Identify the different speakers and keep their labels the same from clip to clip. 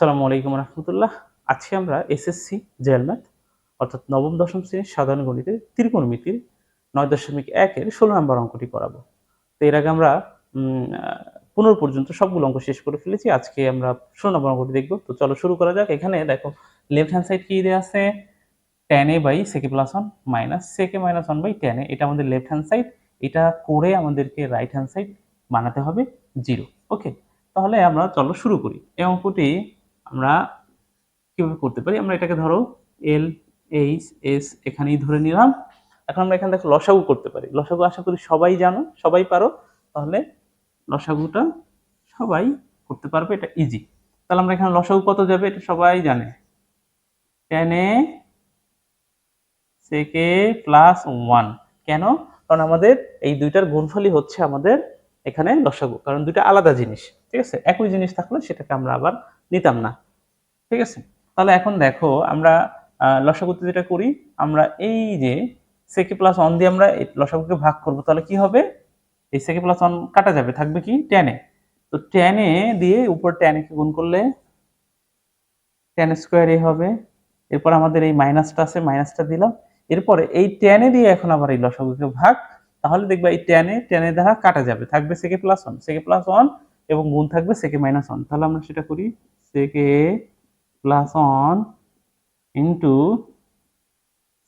Speaker 1: আসসালামু আলাইকুম রহমতুল্লাহ। আজকে আমরা এসএসসি জেল ম্যাথ অর্থাৎ নবম, দশম শ্রেণির সাধারণ গণিতের ত্রিকোণমিতির নয় দশমিক একের ষোলো নম্বর অঙ্কটি করাবো। তো এর আগে আমরা পনেরো পর্যন্ত সবগুলো অঙ্ক শেষ করে ফেলেছি। আজকে আমরা ষোলো নম্বর অঙ্কটি দেখব। তো চলো শুরু করা যাক। এখানে দেখো লেফট হ্যান্ড সাইড কি দেওয়া আছে? Tan A by sec plus one minus sec minus one by tan A এটা আমাদের লেফট হ্যান্ড সাইড এটা করে আমাদেরকে রাইট হ্যান্ড সাইড বানাতে হবে জিরো ওকে তাহলে আমরা চলো শুরু করি। এই অঙ্কটি আমরা কীভাবে করতে পারি? আমরা এটাকে ধরো এল এইচ এস এখানেই ধরে নিলাম। এখন আমরা এখানে দেখো লসাগু করতে পারি। লসাগু আশা করি সবাই জানো, সবাই পারো। তাহলে লসাগুটা সবাই করতে পারবে, এটা ইজি তাহলে আমরা এখানে লসাগু কত যাবে? এটা সবাই জানে। টেন সেকে প্লাস ওয়ান কেন? কারণ আমাদের এই দুইটার গুণফলই হচ্ছে আমাদের এখানে লসাগু। কারণ দুইটা আলাদা জিনিস, ঠিক আছে? একই জিনিস থাকলে সেটাকে আমরা আবার নিতাম না। ঠিক আছে? তাহলে এখন দেখো আমরা লসাগুতে যেটা করি, আমরা এই যে সেকে প্লাস ওয়ান দিয়ে আমরা লসাগুকে ভাগ করব, তাহলে কি হবে? এই সেকে প্লাস ওয়ান কাটা যাবে, থাকবে কি? টেনে তো টেনে দিয়ে উপর কে গুণ করলে টেন স্কোয়ার এ হবে। এরপর আমাদের এই মাইনাসটা আছে, মাইনাসটা দিলাম। এরপরে এই টেনে দিয়ে এখন আবার এই লসাগুকে ভাগ, তাহলে দেখবে এই টেনে টেনে দ্বারা কাটা যাবে। থাকবে sec plus one, sec plus one এবং গুণ থাকবে সেকে মাইনাস ওয়ান। তাহলে আমরা সেটা করি sec plus one into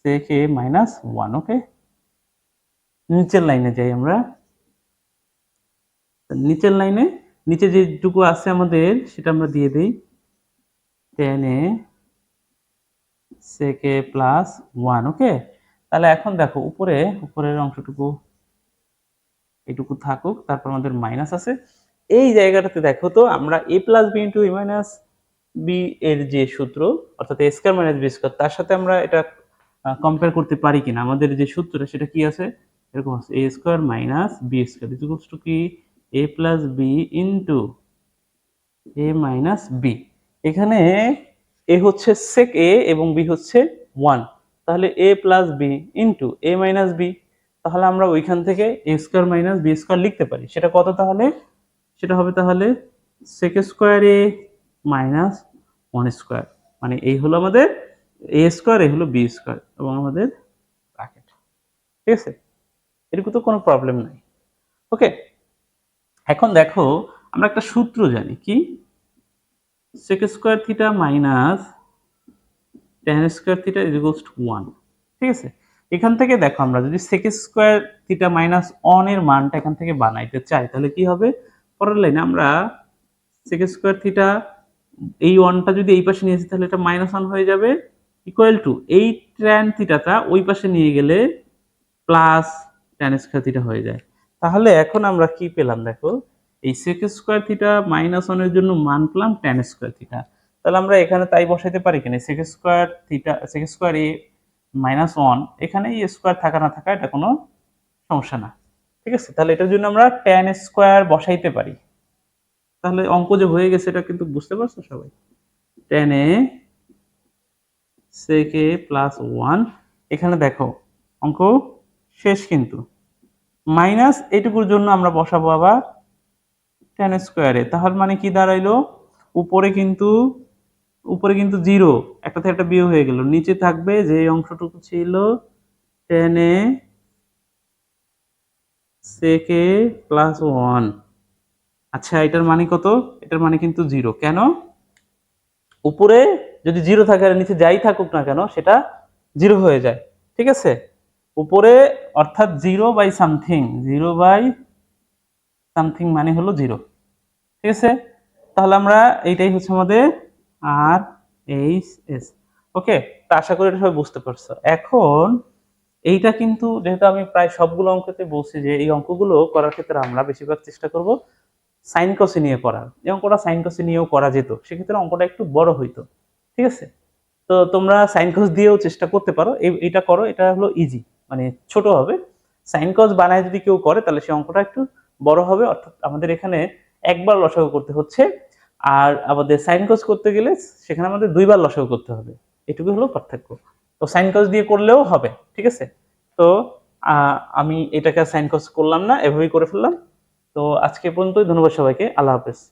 Speaker 1: sec minus one okay নিচের লাইনে যাই আমরা। নিচের লাইনে নিচে যেটুকু আছে আমাদের, সেটা আমরা দিয়ে দিই। টেনে সেকে প্লাস ওয়ান ওকে তাহলে এখন দেখো, উপরে, উপরের অংশটুকু, এটুকু থাকুক, তারপর আমাদের মাইনাস আছে। এই জায়গাটাতে দেখো তো, আমরা A plus B into A minus B এর যে সূত্র, অর্থাৎ A square minus B square তার সাথে আমরা এটা কম্পেয়ার করতে পারি কিনা? আমাদের যে সূত্রটা, সেটা কি আছে? এরকম আছে A square minus B square equals to কি? A plus B into A minus B এখানে এ হচ্ছে সেক এ এবং বি হচ্ছে ওয়ান তাহলে A plus B into A minus B তাহলে আমরা ওইখান থেকে A square minus B square লিখতে পারি। সেটা কত তাহলে? সেটা হবে তাহলে sec square A minus one square মানে এই হলো আমাদের এ স্কোয়ার এ হলো বি স্কোয়ার এবং আমাদের ব্র্যাকেট ঠিক আছে? এরকম তো কোনো প্রবলেম নাই। ওকে এখন দেখো আমরা একটা সূত্র জানি কি? Sec square theta minus tan square theta equals to one ঠিক আছে? এখান থেকে দেখো আমরা যদি sec square theta minus one এর মানটা এখান থেকে বানাইতে চাই, তাহলে কি হবে? পরের লাইনে আমরা সেক স্কোয়ার থিটা এই ওয়ানটা যদি এই পাশে নিয়ে আসি, তাহলে এটা মাইনাস ওয়ান হয়ে যাবে ইকুয়াল টু এই ট্যান থিটাটা ওই পাশে নিয়ে গেলে প্লাস ট্যান স্কোয়ার থিটা হয়ে যায়। তাহলে এখন আমরা কি পেলাম দেখো? এই সেক স্কোয়ার থিটা মাইনাস ওয়ানের জন্য মান পেলাম ট্যান স্কোয়ার থিটা তাহলে আমরা এখানে তাই বসাইতে পারি কিনা? Sec square theta sec square A minus one এখানে এই স্কোয়ার থাকা না থাকা এটা কোনো সমস্যা না। ঠিক আছে? তাহলে এটার জন্য আমরা ট্যান স্কোয়ার বসাইতে পারি। তাহলে অঙ্ক যে হয়ে গেছে এটা কিন্তু বুঝতে পারছ সবাই? টেন এ সেকে প্লাস ওয়ান এখানে দেখো, অঙ্ক শেষ কিন্তু। মাইনাস এটুকুর জন্য আমরা বসাবো আবার টেন স্কোয়ারে তাহলে মানে কি দাঁড়াইলো? উপরে কিন্তু উপরে কিন্তু জিরো একটা থেকে একটা বিয়োগ হয়ে গেল। নিচে থাকবে যে অংশটুকু ছিল টেন সেকে প্লাস ওয়ান আচ্ছা এটার মানে কত? এটার মানে কিন্তু জিরো কেন? উপরে যদি জিরো থাকে আর নিচে যাই থাকুক না কেন, সেটা জিরো হয়ে যায়। ঠিক আছে? উপরে অর্থাৎ zero by something zero by something মানে হলো জিরো ঠিক আছে? তাহলে আমরা এইটাই হচ্ছে আমাদের আর এইচ এস ওকে তা আশা করি এটা সবাই বুঝতে পারছ। এখন এইটা কিন্তু যেহেতু আমি প্রায় সবগুলো অঙ্কতে বলছি যে এই অঙ্কগুলো করার ক্ষেত্রে আমরা বেশিরভাগ চেষ্টা করব সাইন কসে নিয়ে করার। এই অঙ্কটা সাইন কসে নিয়েও করা যেত, সেক্ষেত্রে অঙ্কটা একটু বড় হইতো, ঠিক আছে? তো তোমরা সাইন কস দিয়েও চেষ্টা করতে পারো এটা করো, এটা হলো ইজি মানে ছোট হবে। সাইন কস বানায় যদি কেউ করে, তাহলে সেই অঙ্কটা একটু বড় হবে। অর্থাৎ আমাদের এখানে একবার লসাগু করতে হচ্ছে, আর আমাদের সাইন কস করতে গেলে সেখানে আমাদের দুইবার লসাগু করতে হবে। এটুকু হলো পার্থক্য। তো সাইন কস দিয়ে করলেও হবে, ঠিক আছে? তো আমি এটাকে সাইন কস করলাম না, এভাবেই করে ফেললাম। তো আজকে পর্যন্তই, ধন্যবাদ সবাইকে, আল্লাহ হাফেজ।